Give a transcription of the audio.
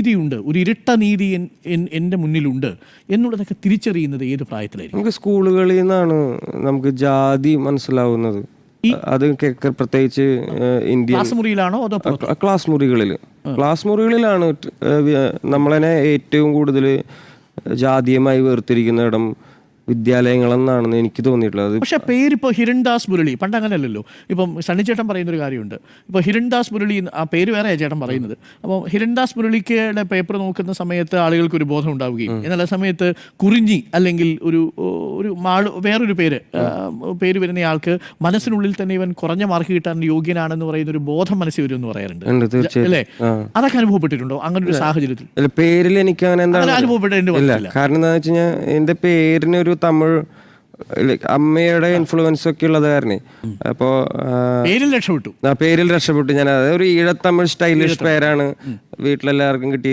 നീതിയുണ്ട്. ഒരു ഇരട്ട നീതി എൻ- എൻ- എന്റെ മുന്നിലുണ്ട് എന്നുള്ളതൊക്കെ തിരിച്ചറിയുന്നത് ഏത് പ്രായത്തിലായിരിക്കും? നമുക്ക് സ്കൂളുകളിൽ നിന്നാണ് നമുക്ക് ജാതി മനസ്സിലാവുന്നത്. അത് പ്രത്യേകിച്ച് ഇന്ത്യ ക്ലാസ് മുറിയിലാണോ അതോ ക്ലാസ് മുറികളിൽ. ക്ലാസ് മുറികളിലാണ് നമ്മളെന്നെ നമ്മളതിനെ ഏറ്റവും കൂടുതൽ ജാതീയമായി വേർതിരിക്കുന്ന ഇടം വിദ്യാലയങ്ങളെന്നാണെന്ന് എനിക്ക് തോന്നിയിട്ടുള്ളത്. പക്ഷേ പേരിപ്പോൾ ഹിരൺദാസ് മുരളി പണ്ട് അങ്ങനെയല്ലല്ലോ ഇപ്പം സണ്ണിച്ചേട്ടൻ പറയുന്ന ഒരു കാര്യമുണ്ട്. ഇപ്പോൾ ഹിരൺദാസ് മുരളി ആ പേര് വേറെ ചേട്ടൻ പറയുന്നത്. അപ്പോൾ ഹിരൺദാസ് മുരളിക്കയുടെ പേപ്പർ നോക്കുന്ന സമയത്ത് ആളുകൾക്ക് ഒരു ബോധം ഉണ്ടാവുകയും എന്നുള്ള സമയത്ത് കുറിഞ്ഞി അല്ലെങ്കിൽ ഒരു ഒരു മാൾ വേറൊരു പേര് പേര് വരുന്ന ആൾക്ക് മനസ്സിനുള്ളിൽ തന്നെ ഇവൻ കുറഞ്ഞ മാർക്ക് കിട്ടാൻ യോഗ്യനാണെന്ന് പറയുന്ന ഒരു ബോധം മനസ്സിൽ വരും എന്ന് പറയാറുണ്ട്. അല്ലേ? അതൊക്കെ അനുഭവപ്പെട്ടിട്ടുണ്ടോ? അങ്ങനെ ഒരു സാഹചര്യത്തിൽ. പേരിൽ എനിക്ക് അങ്ങനെ വന്നില്ല കാരണം എന്താ വെച്ച് കഴിഞ്ഞാൽ എന്റെ പേരിന് ഒരു തമിഴ് അമ്മയുടെ ഇൻഫ്ലുവൻസ് ഒക്കെ ഉള്ളത് കാരണേ. അപ്പോ പേരിൽ രക്ഷപ്പെട്ടു. ആ പേരിൽ രക്ഷപ്പെട്ടു. ഞാൻ അത് ഒരു ഈഴത്തമിഴ് സ്റ്റൈലിഷ് പേരാണ് വീട്ടിലെല്ലാവർക്കും കിട്ടി